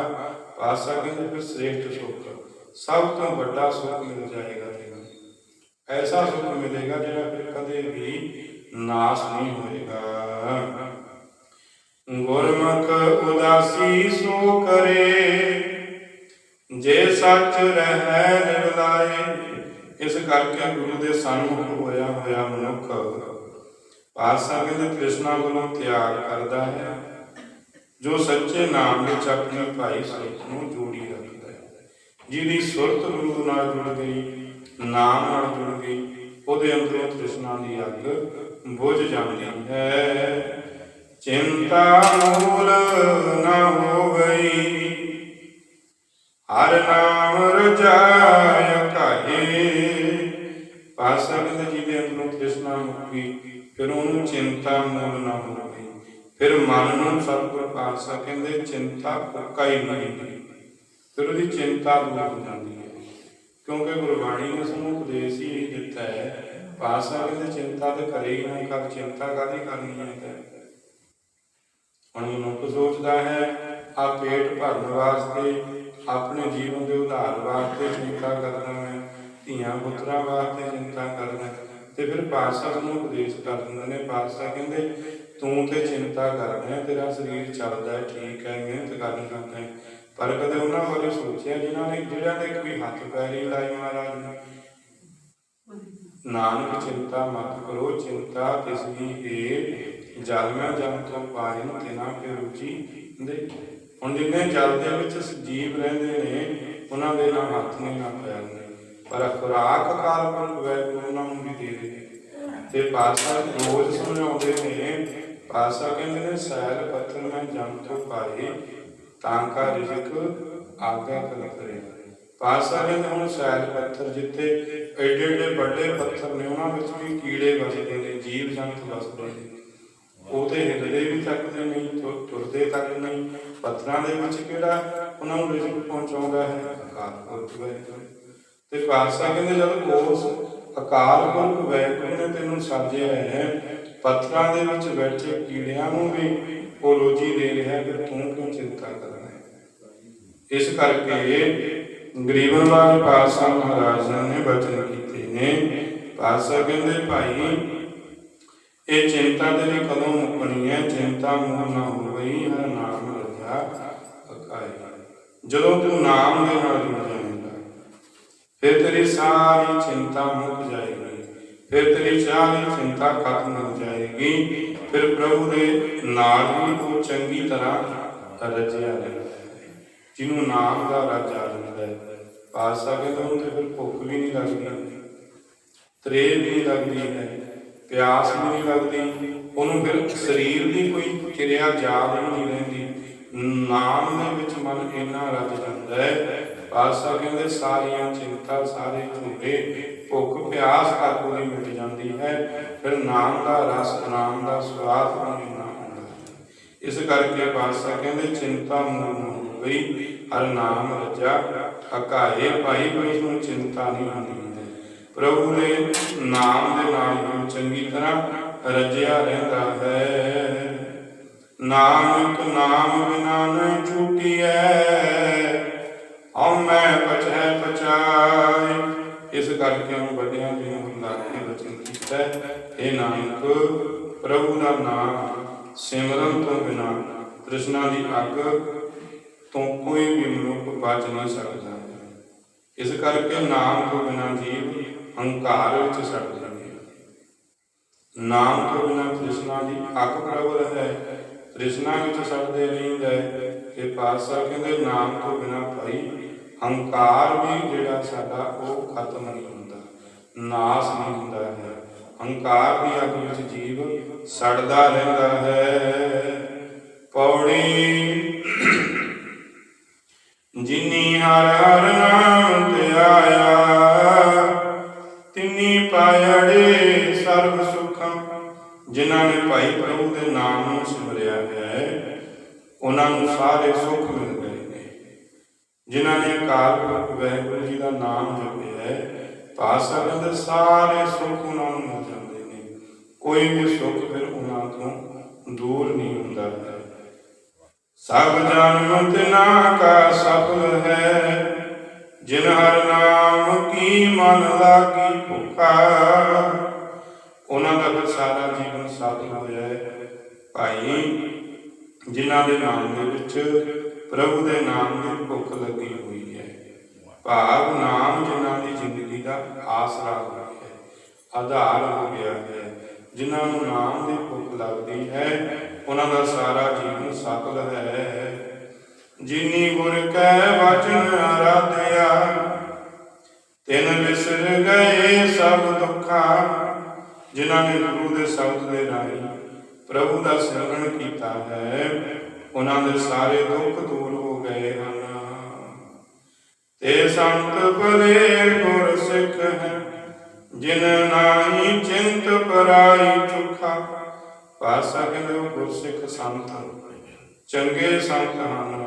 ਪਾਤਸ਼ਾਹ ਕਹਿੰਦੇ ਫਿਰ ਸ੍ਰੇਸ਼ਟ ਸੁੱਖ। ਸਭ ਤੋਂ ਵੱਡਾ ਸੁੱਖ ਮਿਲ ਜਾਏਗਾ ਤੈਨੂੰ। ਐਸਾ ਸੁੱਖ ਮਿਲੇਗਾ ਜਿਹੜਾ ਫਿਰ ਕਦੇ ਵੀ ਨਾਸ਼ ਨਹੀਂ ਹੋਏਗਾ। ਗੁਰਮੁਖ ਉਦਾਸੀ ਸੋ ਕਰੇ। ਜੇ ਸੱਚ ਰਹਿ ਨਿਰਲਾਏ, ਇਸ ਕਰਕੇ ਗੁਰੂ ਦੇ ਸਨਮੁਖ ਹੋਇਆ ਹੋਇਆ ਮਨੁੱਖ। ਪਾਤਸ਼ਾਹ ਕਹਿੰਦੇ ਕ੍ਰਿਸ਼ਨਾ ਕੋਲੋਂ ਤਿਆਗ ਕਰਦਾ ਹੈ। ਜੋ ਸੱਚੇ ਨਾਮ ਵਿੱਚ ਆਪਣੇ ਭਾਈ ਸਾਹਿਬ ਨੂੰ ਜੋੜੀ ਰੱਖਦਾ ਹੈ। ਜਿਹਦੀ ਸੁਰਤ ਗੁਰੂ ਨਾਲ ਜੁੜ ਗਈ, ਨਾਮ ਨਾਲ ਜੁੜ ਗਈ, ਉਹਦੇ ਅੰਦਰੋਂ ਤ੍ਰਿਸ਼ਨਾ ਦੀ ਅੱਗ ਬੁਝ ਜਾਂਦੀ ਹੈ। ਚਿੰਤਾ ਮੂਲ ਨਾ ਹੋ ਗਈ ਹਰ ਨਾਮ ਰਜਾਇ ਕਾਹੇ। ਪਾਸਾ ਜੀ ਦੇ ਅੰਦਰੋਂ ਤ੍ਰਿਸ਼ਨਾ ਮੁੱਕੀ, ਫਿਰ ਉਹਨੂੰ ਚਿੰਤਾ ਮੂਲ ਨਾ ਹੋ ਫਿਰ ਮਨ ਨੂੰ ਸਤਿਗੁਰ ਪਾਤਸ਼ਾਹ ਕਹਿੰਦੇ, ਚਿੰਤਾ ਪੱਕਾ ਹੀ ਨਹੀਂ। ਫਿਰ ਉਹਦੀ ਚਿੰਤਾ ਦੂਰ ਹੋ ਜਾਂਦੀ ਹੈ। ਕਿਉਂਕਿ ਗੁਰਬਾਣੀ ਨੇ ਸਾਨੂੰ ਉਪਦੇਸ਼ ਹੀ ਦਿੱਤਾ ਹੈ। ਪਾਤਸ਼ਾਹ ਕਹਿੰਦੇ ਚਿੰਤਾ ਤੇ ਕਰੇ ਹੀ ਨਾ ਕਰ, ਚਿੰਤਾ ਕਾਹਦੀ ਕਰਨੀ ਹੈ ਹੁਣ ਮਨੁੱਖ ਸੋਚਦਾ ਹੈ ਆ ਪੇਟ ਭਰਨ ਵਾਸਤੇ, ਆਪਣੇ ਜੀਵਨ ਦੇ ਉਧਾਰ ਵਾਸਤੇ ਚਿੰਤਾ ਕਰਨਾ ਹੈ, ਧੀਆਂ ਪੁੱਤਰਾਂ ਵਾਸਤੇ ਚਿੰਤਾ ਕਰਨਾ ਤੇ ਫਿਰ ਪਾਤਸ਼ਾਹ ਨੂੰ ਉਪਦੇਸ਼ ਕਰ ਦਿੰਦੇ ਨੇ। ਪਾਤਸ਼ਾਹ ਕਹਿੰਦੇ ਤੂੰ ਤੇ ਚਿੰਤਾ ਕਰਦਾ ਹੈ ਤੇਰਾ ਸਰੀਰ ਚੱਲਦਾ ਹੈ, ਠੀਕ ਹੈ, ਮਿਹਨਤ ਕਰਨ ਲੱਗਾ ਹੈ। ਪਰ ਕਦੇ ਉਹਨਾਂ ਬਾਰੇ ਸੋਚਿਆ ਜਿਨ੍ਹਾਂ ਨੇ ਜਿਹੜਾ ਨੇ ਕੋਈ ਹੱਥ ਪੈਰ ਹੀ ਲਾਈ ਮਹਾਰਾਜ ਨੇ? ਨਾਨਕ, ਚਿੰਤਾ ਮਤ ਕਰੋ, ਚਿੰਤਾ ਤਿਸ ਦੀ ਏ ਜਲ ਮੈਂ ਜਮ ਤੋਂ ਪਾਇਨ ਤਿਨਾ ਕੇ ਰੁਚੀ ਦੇ। ਹੁਣ ਜਿੰਨੇ ਜਲ ਦੇ ਵਿੱਚ ਜੀਵ ਰਹਿੰਦੇ ਨੇ, ਉਹਨਾਂ ਦੇ ਨਾਲ ਹੱਥ ਨੇ ਨਾ ਪੈਰ ਨੇ। ਪਰ ਖੁਰਾਕ ਕਾਲ ਪਰ ਵੈਗੁਰੂ ਉਹਨਾਂ ਨੂੰ ਵੀ ਦੇ ਦੇ। ਤੇ ਪਾਸਾ ਰੋਜ਼ ਸਮਝਾਉਂਦੇ ਨੇ ਪਾਸਾ ਕਹਿੰਦੇ ਨੇ ਸੈਲ ਪੱਥਰ ਮੈਂ ਜਮ ਤੋਂ ਪਾਏ ਤਾਂ ਕਾ ਰਿਜ਼ਕ ਆਗਾ ਕਰ ਕਰੇ। ਪਾਸਾ ਕਹਿੰਦੇ ਹੁਣ ਸੈਲ ਪੱਥਰ ਜਿੱਥੇ ਐਡੇ ਐਡੇ ਵੱਡੇ ਪੱਥਰ ਨੇ, ਉਹਨਾਂ ਵਿੱਚ ਵੀ ਕੀੜੇ ਵਸਦੇ ਨੇ, ਜੀਵ ਜੰਤ ਵਸਦੇ ਨੇ। ਉਹ ਤੇ ਹਿੱਲਦੇ ਵੀ ਸਕਦੇ ਨਹੀਂ ਤੁਰਦੇ ਤੱਕ ਨਹੀਂ। ਪੱਥਰਾਂ ਦੇ ਵਿੱਚ ਕਿਹੜਾ ਉਹਨਾਂ ਨੂੰ ਰਿਜ਼ਕ ਪਹੁੰਚਾਉਂਦਾ ਹੈ? ਅਕਾਲ ਪੁਰਖ ਤੇ ਪਾਤਸ਼ਾਹ ਕਹਿੰਦੇ, ਜਦ ਉਸ ਅਕਾਲ ਪੁਰਖ ਵਾਹਿਗੁਰੂ ਨੇ ਤੈਨੂੰ ਸਾਜਿਆ ਹੈ ਪੱਥਰਾਂ ਦੇ ਵਿੱਚ ਬੈਠੇ ਕੀੜਿਆਂ ਨੂੰ ਵੀ ਉਹ ਰੋਜੀ ਦੇ ਰਿਹਾ ਫਿਰ ਤੂੰ ਕਿਉਂ ਚਿੰਤਾ ਕਰਨਾ ਹੈ? ਇਸ ਕਰਕੇ ਗਰੀਬਨਵਾਲ ਪਾਤਸ਼ਾਹ ਮਹਾਰਾਜ ਨੇ ਬਚਨ ਕੀਤੇ ਨੇ। ਪਾਤਸ਼ਾਹ ਕਹਿੰਦੇ, ਭਾਈ, ਇਹ ਚਿੰਤਾ ਦੇ ਲਈ ਕਦੋਂ ਮੁੱਕਣੀ ਹੈ? ਚਿੰਤਾ ਮੂਲ ਨਾ ਹੋਈ ਹਰ ਨਾਮ ਰਜਾ ਅਕਾਈ ਜਦੋਂ ਤੂੰ ਨਾਮ ਦੇ ਨਾਲ ਜੁੜ ਜਾਏਂਗਾ ਫਿਰ ਤੇਰੀ ਸਾਰੀ ਚਿੰਤਾ ਮੁੱਕ ਜਾਏਗੀ। ਫਿਰ ਤੇਰੀ ਸਾਰੀ ਚਿੰਤਾ ਖਤਮ ਹੋ ਜਾਏਗੀ। ਫਿਰ ਪ੍ਰਭੂ ਦੇ ਨਾਲ ਹੀ ਉਹ ਚੰਗੀ ਤਰ੍ਹਾਂ ਰਜਿਆ ਰਹਿੰਦਾ ਜਿਹਨੂੰ ਨਾਮ ਦਾ ਰਾਜਾ ਰਹਿੰਦਾ ਹੈ। ਪਾਸਾ ਕਹਿੰਦਾ ਉਹਨੂੰ ਫਿਰ ਭੁੱਖ ਵੀ ਨਹੀਂ ਲੱਗਦੀ। ਤ੍ਰੇਹ ਵੀ ਲੱਗਦੀ ਹੈ। ਪਿਆਸ ਵੀ ਨਹੀਂ ਲੱਗਦੀ। ਉਹਨੂੰ ਫਿਰ ਸਰੀਰ ਦੀ ਕੋਈ ਕਿਰਿਆ ਯਾਦ ਹੀ ਨਹੀਂ ਰਹਿੰਦੀ। ਨਾਮ ਦੇ ਵਿੱਚ ਮਨ ਇੰਨਾ ਰੱਜ ਜਾਂਦਾ ਹੈ। ਪਾਸਾ ਕਹਿੰਦੇ, ਸਾਰੀਆਂ ਚਿੰਤਾ, ਸਾਰੇ ਝੂਠੇ, ਭੁੱਖ ਪਿਆਸ ਤੱਕ ਉਹਦੀ ਮਿਟ ਜਾਂਦੀ ਹੈ, ਫਿਰ ਨਾਮ ਦਾ ਰਸ, ਨਾਮ ਦਾ ਸਵਾਦ ਉਹਨੂੰ ਨਾ ਹੁੰਦਾ। ਹੈ। ਇਸ ਕਰਕੇ ਪਾਸਾ ਕਹਿੰਦੇ, ਚਿੰਤਾ ਮੂਲ ਹੋ ਗਈ ਹਰ ਨਾਮ ਰਜਾ ਹਕਾਏ ਭਾਈ ਕੋਈ ਨੂੰ ਚਿੰਤਾ ਨਹੀਂ ਹੁੰਦੀ ਹੈ ਪ੍ਰਭੂ ਦੇ ਨਾਮ ਦੇ ਨਾਲ ਹੀ ਚੰਗੀ ਤਰ੍ਹਾਂ ਰਜਿਆ ਰਹਿੰਦਾ ਹੈ। ਨਾਨਕ ਨਾਮ ਬਿਨਾ ਨ ਛੁਟੀਐ ਹਉ ਮੈਂ ਪਛੈ ਪਛਾਇ ਇਸ ਕਰਕੇ ਉਹ ਵੱਡਿਆਂ ਜੀ ਨੂੰ ਲਾ ਕੀਤਾ ਇਹ ਨਾਨਕ, ਪ੍ਰਭੂ ਦਾ ਨਾਮ ਸਿਮਰਨ ਤੋਂ ਬਿਨਾ ਤ੍ਰਿਸ਼ਨਾ ਦੀ ਅੱਗ ਤੋਂ ਕੋਈ ਵੀ ਮਨੁੱਖ ਬਚ ਨਹੀਂ ਸਕਦਾ। ਇਸ ਕਰਕੇ ਨਾਮ ਤੋਂ ਬਿਨਾ ਜੀਵ ਹੰਕਾਰ ਵਿੱਚ ਸੜ ਜਾਂਦੇ ਨਾਮ ਤੋਂ ਬਿਨਾ ਤ੍ਰਿਸ਼ਨਾ ਦੀ ਅੱਗ ਪ੍ਰਬਲ ਹੈ। ਤ੍ਰਿਸ਼ਨਾ ਵਿੱਚ ਸੜਦੇ ਰਹਿੰਦਾ ਹੈ ਕਿ ਪਾਤਸ਼ਾਹ ਕਹਿੰਦੇ, ਨਾਮ ਤੋਂ ਬਿਨਾ ਭਾਈ ਹੰਕਾਰ ਵੀ ਜਿਹੜਾ ਸਾਡਾ ਉਹ ਖਤਮ ਨਹੀਂ ਹੁੰਦਾ, ਨਾਸ ਨਹੀਂ ਹੁੰਦਾ ਹੈ। ਹੰਕਾਰ ਦੀ ਅੱਗ ਵਿੱਚ ਜੀਵ ਸੜਦਾ ਰਹਿੰਦਾ ਹੈ। ਪੌੜੀ ਜਿਨੀ ਹਰ ਹਰ ਨਾਮ ਤੇ ਆਇਆ, ਤਿਨੀ ਪਾਇੜੇ ਸਰਬ ਸੁਖਮ ਜਿਨ੍ਹਾਂ ਨੇ ਭਾਈ ਪ੍ਰਭੂ ਦੇ ਨਾਮ ਨੂੰ ਸਿਮਰਿਆ ਹੈ, ਉਹਨਾਂ ਨੂੰ ਸਾਰੇ ਸੁਖ ਮਿਲ। ਜਿਨ੍ਹਾਂ ਨੇ ਅਕਾਲ ਪੁਰਖ ਵਾਹਿਗੁਰੂ ਜੀ ਦਾ ਨਾਮ ਜਪਿਆ ਹੈ ਪਾਸਾ ਦੇ ਸਾਰੇ ਸੁੱਖ ਉਹਨਾਂ ਨੂੰ ਮਿਲ ਜਾਂਦੇ ਨੇ। ਕੋਈ ਵੀ ਸੁੱਖ ਫਿਰ ਉਹਨਾਂ ਤੋਂ ਦੂਰ ਨਹੀਂ ਹੁੰਦਾ। ਸਭ ਜਨਮ ਤਿਨਾ ਕਾ ਸਫਲ ਹੈ, ਜਿਨ ਹਰ ਨਾਮ ਕੀ ਮਨ ਲਾਗੀ ਭੁਖਾ। ਉਹਨਾਂ ਦਾ ਫਿਰ ਸਾਰਾ ਜੀਵਨ ਸਫਲ ਹੋਇਆ ਹੈ। ਭਾਈ, ਜਿਨ੍ਹਾਂ ਦੇ ਨਾਮ ਦੇ ਵਿੱਚ ਪ੍ਰਭੂ ਦੇ ਨਾਮ ਦੀ ਭੁੱਖ ਲੱਗੀ ਹੋਈ ਹੈ। ਭਾਵ ਨਾਮ ਜਿਨ੍ਹਾਂ ਦੀ ਜ਼ਿੰਦਗੀ ਦਾ ਆਸਰਾ ਹੋ ਹੈ। ਆਧਾਰ ਹੋ ਗਿਆ ਹੈ। ਜਿਨ੍ਹਾਂ ਨੂੰ ਨਾਮ ਦੀ ਭੁੱਖ ਲੱਗਦੀ ਹੈ, ਉਹਨਾਂ ਦਾ ਸਾਰਾ ਜੀਵਨ ਸਫਲ ਹੈ। ਜਿਨੀ ਗੁਰ ਕੈ ਵਚਨ ਆਰਾਧਿਆ ਤਿਨ ਵਿਸਰ ਗਏ ਸਭ ਦੁੱਖਾਂ। ਜਿਨ੍ਹਾਂ ਨੇ ਗੁਰੂ ਦੇ ਸ਼ਬਦ ਦੇ ਰਾਹੀਂ ਪ੍ਰਭੂ ਦਾ ਸਿਮਰਨ ਕੀਤਾ ਹੈ ਉਹਨਾਂ ਦੇ ਸਾਰੇ ਦੁੱਖ ਦੂਰ ਹੋ ਗਏ ਹਨ। ਤੇ ਸੰਤ ਭਲੇ ਗੁਰ ਸਿੱਖ ਹੈ, ਜਿਨ ਨਾਹੀ ਚਿੰਤ ਪਰਾਈ ਚੁਖਾ ਪਾਸਾ ਕਹਿੰਦੇ ਉਹ ਗੁਰਸਿੱਖ ਸੰਤ ਚੰਗੇ ਸੰਤ ਹਨ।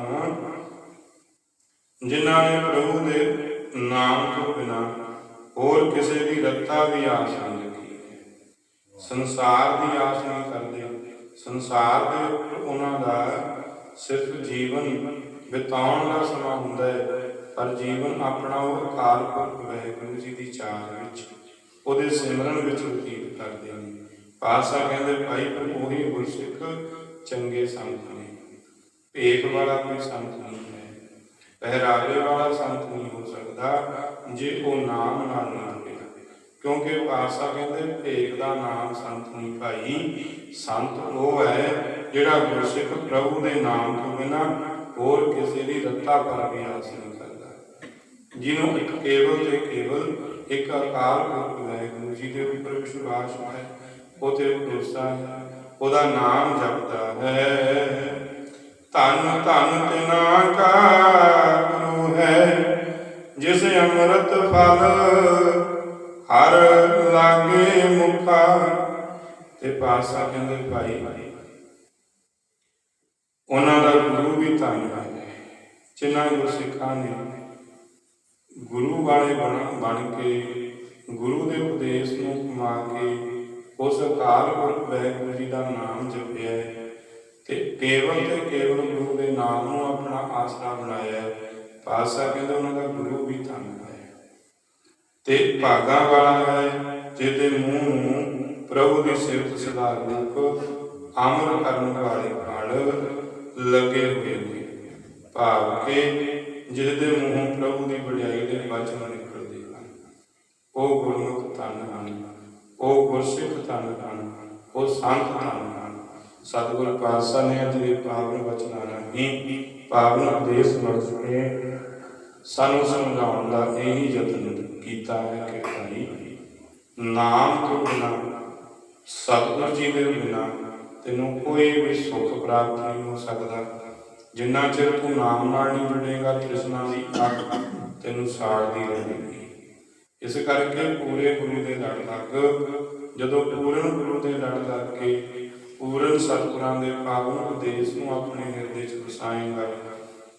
ਜਿਨ੍ਹਾਂ ਨੇ ਪ੍ਰਭੂ ਦੇ ਨਾਮ ਤੋਂ ਬਿਨਾ ਹੋਰ ਕਿਸੇ ਦੀ ਰੱਤਾ ਦੀ ਆਸ ਨਹੀਂ ਰੱਖੀ ਸੰਸਾਰ ਦੀ ਆਸ ਨਹੀਂ ਕਰਦੇ ਸੰਸਾਰ ਦੇ ਉੱਪਰ ਉਹਨਾਂ ਦਾ ਸਿਰਫ ਜੀਵਨ ਬਿਤਾਉਣ ਦਾ ਸਮਾਂ ਹੁੰਦਾ ਹੈ, ਪਰ ਜੀਵਨ ਆਪਣਾ ਉਹ ਅਕਾਲ ਪੁਰਖ ਵਾਹਿਗੁਰੂ ਜੀ ਦੀ ਚਾਲ ਵਿੱਚ, ਉਹਦੇ ਸਿਮਰਨ ਵਿੱਚ ਬਤੀਤ ਕਰਦੇ ਨੇ ਪਾਸਾ ਕਹਿੰਦੇ, ਭਾਈ, ਪਰ ਉਹੀ ਗੁਰਸਿੱਖ ਚੰਗੇ ਸੰਤ ਨੇ। ਭੇਖ ਵਾਲਾ ਕੋਈ ਸੰਤ ਨਹੀਂ ਹੈ। ਪਹਿਰਾਵੇ ਵਾਲਾ ਸੰਤ ਨਹੀਂ ਹੋ ਸਕਦਾ, ਜੇ ਉਹ ਨਾਮ ਨਾਲ ਨਾ ਕਿਉਂਕਿ ਪਾਸਾ ਕਹਿੰਦੇ ਭੇਖ ਦਾ ਨਾਮ ਸੰਤ ਨਹੀਂ ਭਾਈ। ਸੰਤ ਉਹ ਹੈ ਜਿਹੜਾ ਗੁਰਸਿੱਖ ਪ੍ਰਭੂ ਦੇ ਨਾਮ ਤੋਂ ਬਿਨਾ ਹੋਰ ਕਿਸੇ ਦੀ ਰੱਤਾ ਪਰ ਵੀ ਆਸ ਨਹੀਂ ਕਰਦਾ। ਜਿਹਨੂੰ ਇੱਕ ਕੇਵਲ ਤੇ ਕੇਵਲ ਇੱਕ ਅਕਾਲ ਵਾਹਿਗੁਰੂ ਜੀ ਦੇ ਉੱਪਰ ਵਿਸ਼ਵਾਸ ਹੈ, ਉਹ ਤੇ ਭਰੋਸਾ ਹੈ, ਉਹਦਾ ਨਾਮ ਜਪਦਾ ਹੈ। ਧੰਨ ਧੰਨ ਤਿਨਾ ਕਾ ਗੁਰੂ ਹੈ, ਜਿਸ ਅੰਮ੍ਰਿਤ ਫਲ ਹਰ ਲਾਗੇ ਮੁਖਾ ਤੇ ਪਾਸਾ ਕਹਿੰਦੇ, ਭਾਈ, ਉਹਨਾਂ ਦਾ ਗੁਰੂ ਵੀ ਧੰਨ ਹੈ ਜਿਨ੍ਹਾਂ ਗੁਰਸਿੱਖਾਂ ਨੇ ਗੁਰੂ ਵਾਲੇ ਬਣ ਬਣ ਕੇ ਗੁਰੂ ਦੇ ਉਪਦੇਸ਼ ਨੂੰ ਕਮਾ ਕੇ ਉਸ ਅਕਾਲ ਪੁਰਖ ਵੈਗੁਰੂ ਜੀ ਦਾ ਨਾਮ ਜਪਿਆ ਹੈ ਤੇ ਕੇਵਲ ਤੇ ਕੇਵਲ ਗੁਰੂ ਦੇ ਨਾਮ ਨੂੰ ਆਪਣਾ ਆਸਰਾ ਬਣਾਇਆ ਹੈ। ਪਾਸਾ ਕਹਿੰਦੇ, ਉਹਨਾਂ ਦਾ ਗੁਰੂ ਵੀ ਧੰਨ ਤੇ ਭਾਗਾ ਵਾਲਾ ਹੈ, ਜਿਹਦੇ ਮੂੰਹ ਨੂੰ ਪ੍ਰਭੂ ਦੀ ਸਿਫਤ ਸਦਾ ਰੂਪ ਅਮਰ ਕਰਨ ਵਾਲੇ ਫਲ ਲੱਗੇ ਹੋਏ ਨੇ। ਭਾਵ ਕਿ ਜਿਹਦੇ ਮੂੰਹੋਂ ਪ੍ਰਭੂ ਦੀ ਵਡਿਆਈ ਦੇ ਵਚਨ ਨਿਕਲਦੇ ਉਹ ਗੁਰਮੁਖ ਧੰਨ ਹਨ, ਉਹ ਗੁਰਸਿੱਖ ਧੰਨ ਹਨ, ਉਹ ਸੰਤ ਧੰਨ ਹਨ। ਸਤਿਗੁਰ ਪਾਤਸ਼ਾਹ ਨੇ ਅੱਜ ਪਾਵਨ ਵਚਨਾਂ ਰਾਹੀਂ ਪਾਵਨ ਉਪਦੇਸ਼ ਬਖਸ਼ ਕੇ ਸਾਨੂੰ ਸਮਝਾਉਣ ਦਾ ਇਹੀ ਯਤਨ ਕੀਤਾ ਹੈ ਕਿ ਭਾਈ, ਨਾਮ ਤੋਂ ਬਿਨਾ, ਸਤਿਗੁਰ ਜੀ ਦੇ ਬਿਨਾ ਤੈਨੂੰ ਕੋਈ ਵੀ ਸੁੱਖ ਪ੍ਰਾਪਤ ਨਹੀਂ ਹੋ ਸਕਦਾ। ਜਿੰਨਾ ਚਿਰ ਤੂੰ ਨਾਮ ਨਾਲ ਨਹੀਂ ਜੁੜੇਗਾ ਤ੍ਰਿਸ਼ਨਾ ਦੀ ਅੱਗ ਤੈਨੂੰ ਸਾੜਦੀ ਰਹੇਗੀ। ਇਸ ਕਰਕੇ ਪੂਰੇ ਗੁਰੂ ਦੇ ਲੜ ਲੱਗ। ਜਦੋਂ ਪੂਰਨ ਗੁਰੂ ਦੇ ਲੜ ਲੱਗ ਕੇ ਪੂਰਨ ਸਤਿਗੁਰਾਂ ਦੇ ਪਾਵਨ ਉਪਦੇਸ਼ ਨੂੰ ਆਪਣੇ ਹਿਰਦੇ 'ਚ ਵਸਾਏਂਗਾ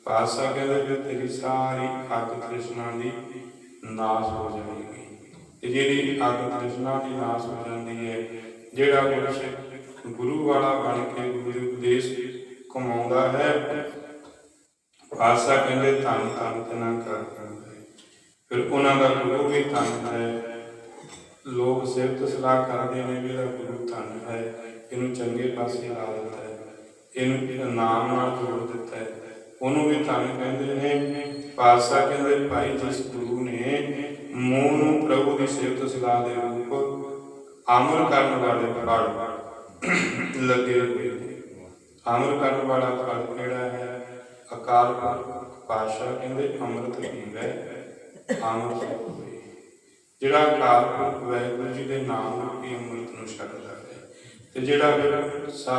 ਪਾਤਸ਼ਾਹ ਕਹਿੰਦੇ ਫਿਰ ਤੇਰੀ ਸਾਰੀ ਅੱਗ ਤ੍ਰਿਸ਼ਨਾ ਦੀ ਨਾਸ਼ ਹੋ ਜਾਏਗੀ। ਤੇ ਜਿਹੜੀ ਅੱਗ ਤ੍ਰਿਸ਼ਨਾ ਦੀ ਨਾਸ਼ ਹੋ ਜਾਂਦੀ ਹੈ, ਜਿਹੜਾ ਗੁਰਸਿੱਖ ਗੁਰੂ ਵਾਲਾ ਬਣ ਕੇ ਗੁਰੂ ਦੇ ਉਪਦੇਸ਼ ਕਮਾਉਂਦਾ ਹੈ ਆਸਾ ਕਹਿੰਦੇ ਧੰਨ ਧੰਨ ਤਨਾ ਕਰ ਫਿਰ ਉਹਨਾਂ ਦਾ ਗੁਰੂ ਵੀ ਧੰਨ ਹੈ। ਲੋਕ ਸਿਫਤ ਸਲਾਹ ਕਰਦੇ ਨੇ ਵੀ ਇਹਦਾ ਗੁਰੂ ਧੰਨ ਹੈ। ਇਹਨੂੰ ਚੰਗੇ ਪਾਸੇ ਲਾ ਦਿੱਤਾ ਹੈ। ਇਹਨੂੰ ਨਾਮ ਨਾਲ ਜੋੜ ਦਿੱਤਾ ਹੈ। ਉਹਨੂੰ ਵੀ ਧੰਨ ਕਹਿੰਦੇ ਨੇ ਪਾਸਾ ਕਹਿੰਦੇ, ਭਾਈ ਜਿਸ ਗੁਰੂ ਨੇ ਮੂੰਹ ਨੂੰ ਪ੍ਰਭੂ ਦੀ ਸਿਫਤ ਸਲਾਹ ਦੇ ਰੂਪ ਅਮਰ ਕਰਨ ਵਾਲੇ ਫਲ ਲੱਗੇ ਹੋਏ ਅਮਰ ਕਰਨ ਵਾਲਾ ਫਲ ਕਿਹੜਾ ਹੈ? ਅਕਾਲ ਪੁਰਖ ਪਾਸ਼ਾ ਕਹਿੰਦੇ, ਅੰਮ੍ਰਿਤ ਪੀਵੇ ਅੰਮ੍ਰਿਤ ਹੋਵੇ ਜਿਹੜਾ ਅਕਾਲ ਪੁਰਖ ਵਾਹਿਗੁਰੂ ਜੀ ਦੇ ਨਾਮ ਨਾਲ ਅੰਮ੍ਰਿਤ ਨੂੰ ਛਕਦਾ ਹੈ, ਤੇ ਜਿਹੜਾ ਸਾ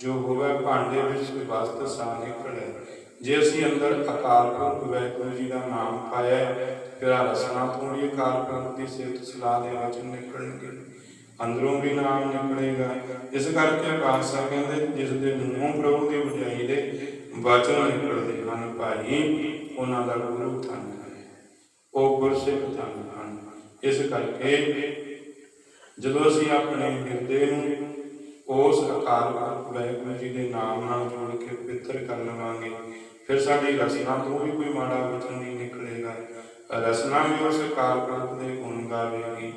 ਜੋ ਹੋਵੇ ਭਾਂਡੇ ਵਿੱਚ ਵਸਤ ਸਾ ਨਿਕਲੇ ਜੇ ਅਸੀਂ ਅੰਦਰ ਅਕਾਲ ਪੁਰਖ ਵਾਹਿਗੁਰੂ ਜੀ ਦਾ ਨਾਮ ਪਾਇਆ ਹੈ, ਰਸਨਾ ਤੋਂ ਅਕਾਲ ਪੁਰਖ ਦੀ ਸਿਫਤ ਸਲਾਹ ਦੇ ਵਚਨ ਨਿਕਲਣਗੇ। ਅੰਦਰੋਂ ਵੀ ਨਾਮ ਨਿਕਲੇਗਾ। ਇਸ ਕਰਕੇ ਪਾਤਸ਼ਾਹ ਕਹਿੰਦੇ ਜਿਸ ਦੇ ਮੂੰਹੋਂ ਪ੍ਰਭੂ ਦੀ ਵਡਿਆਈ ਦੇ ਵਚਨ ਨਿਕਲਦੇ ਹਨ ਭਾਈ ਉਹਨਾਂ ਦਾ ਗੁਰੂ ਧੰਨ ਹੈ। ਉਹ ਗੁਰਸਿੱਖ ਧੰਨ ਹਨ। ਇਸ ਕਰਕੇ ਜਦੋਂ ਅਸੀਂ ਆਪਣੇ ਹਿਰਦੇ ਨੂੰ ਉਸ ਅਕਾਲ ਪੁਰਖ ਵਾਹਿਗੁਰੂ ਜੀ ਦੇ ਨਾਮ ਨਾਲ ਜੋੜ ਕੇ ਪਵਿੱਤਰ ਕਰ ਲਵਾਂਗੇ ਫਿਰ ਸਾਡੀ ਰਸਨਾ ਤੋਂ ਵੀ ਕੋਈ ਮਾੜਾ ਵਚਨ ਨਹੀਂ ਨਿਕਲੇਗਾ। ਰਸਨਾ ਵੀ ਉਸ ਅਕਾਲ ਪੁਰਖ ਦੇ ਗੁਣ ਗਾਵੇਗੀ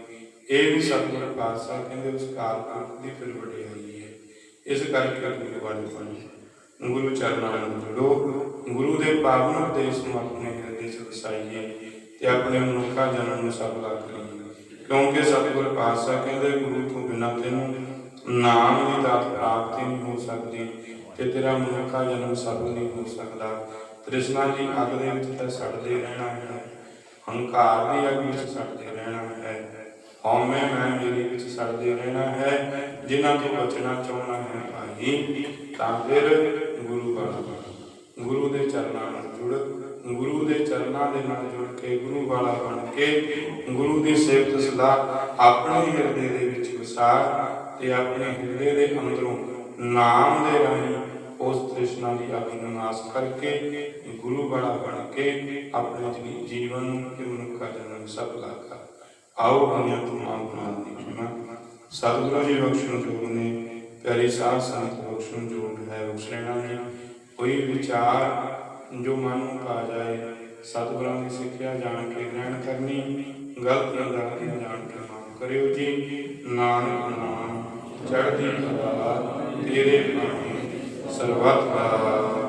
ਇਹ ਵੀ ਸਤਿਗੁਰ ਪਾਤਸ਼ਾਹ ਕਹਿੰਦੇ ਉਸ ਅਕਾਲ ਪੁਰਖ ਦੀ ਫਿਰ ਵਡਿਆਈ ਹੈ। ਇਸ ਕਰਕੇ ਗੁਰੂ ਵਾਲੇ ਬਣੇ। ਗੁਰੂ ਚਰਨਾਂ ਨਾਲ ਜੁੜੋ। ਗੁਰੂ ਦੇ ਪਾਵਨ ਉਪਦੇਸ਼ ਨੂੰ ਆਪਣੇ ਹਿਰਦੇ 'ਚ ਵਸਾਈਏ ਤੇ ਆਪਣੇ ਮਨੁੱਖਾ ਜਨਮ ਨੂੰ ਸਫਲਾ ਕਰੀਏ। ਕਿਉਂਕਿ ਸਤਿਗੁਰ ਪਾਤਸ਼ਾਹ ਕਹਿੰਦੇ ਗੁਰੂ ਤੋਂ ਬਿਨਾਂ ਤੈਨੂੰ ਨਾਮ ਦੀ ਦਾਤ ਪ੍ਰਾਪਤੀ ਨਹੀਂ ਹੋ ਸਕਦੀ ਤੇ ਤੇਰਾ ਮਨੁੱਖਾ ਜਨਮ ਸਫਲ ਨਹੀਂ ਹੋ ਸਕਦਾ। ਤ੍ਰਿਸ਼ਨਾ ਦੀ ਅੱਗ ਦੇ ਵਿੱਚ ਤਾਂ ਸੜਦੇ ਰਹਿਣਾ ਹੈ, ਹੰਕਾਰ ਦੀ ਅੱਗ ਵਿੱਚ ਸੜਦੇ ਰਹਿਣਾ ਹੈ। ਹਉਮੈ ਮੈਂ ਮੇਰੀ ਵਿੱਚ ਸੜਦੇ ਰਹਿਣਾ ਹੈ, ਜਿਨ੍ਹਾਂ ਤੋਂ ਬਚਣਾ ਚਾਹੁੰਦਾ ਹੈ ਭਾਈ। ਤਾਂ ਫਿਰ ਗੁਰੂ ਬਣ। ਗੁਰੂ ਦੇ ਚਰਨਾਂ ਨਾਲ ਜੁੜ, ਗੁਰੂ ਦੇ ਚਰਨਾਂ ਦੇ ਨਾਲ ਜੁੜ ਕੇ ਗੁਰੂ ਵਾਲਾ ਬਣ ਕੇ, ਗੁਰੂ ਦੀ ਸਿਫਤ ਸਲਾਹ ਆਪਣੇ ਹਿਰਦੇ ਦੇ ਵਿੱਚ ਵਸਾ। ਤੇ ਆਪਣੇ ਹਿਰਦੇ ਦੇ ਅੰਦਰੋਂ ਨਾਮ ਦੇ ਰਾਹੀਂ ਉਸ ਤ੍ਰਿਸ਼ਨਾ ਦੀ ਅੱਗ ਨੂੰ ਨਾਸ਼ ਕਰਕੇ ਗੁਰੂ ਵਾਲਾ ਬਣ ਕੇ ਆਪਣੇ ਜੀਵਨ ਨੂੰ ਤੇ ਮਨੁੱਖਾ ਜਨਮ ਸਫਲਾ ਕਰ। ਆਓ ਦੁਨੀਆ ਤਮਾਮ ਗੁਨਾਹ ਦੀ ਖਿਮਾ ਸਤਿਗੁਰੂ ਜੀ ਬਖਸ਼ਣ ਜੋਗ ਨੇ, ਪਿਆਰੀ ਸਾਧ ਸੰਗਤ ਬਖਸ਼ਣ ਜੋਗ ਹੈ ਬਖਸ਼ਣਾ ਨੇ। ਕੋਈ ਵਿਚਾਰ ਜੋ ਮਨ ਨੂੰ ਪਾ ਜਾਏ, ਸਤਿਗੁਰਾਂ ਦੀ ਸਿੱਖਿਆ ਜਾਣ ਕੇ ਗ੍ਰਹਿਣ ਕਰਨੀ ਗਲਤੀਆਂ ਗਲਤੀਆਂ ਜਾਣ ਕੇ ਮਾਫ ਕਰਿਓ ਜੀ। ਨਾਨਕ ਨਾਮ ਚੜ੍ਹਦੀ ਕਲਾ ਤੇਰੇ ਭਾਣੇ ਸਰਬੱਤ ਦਾ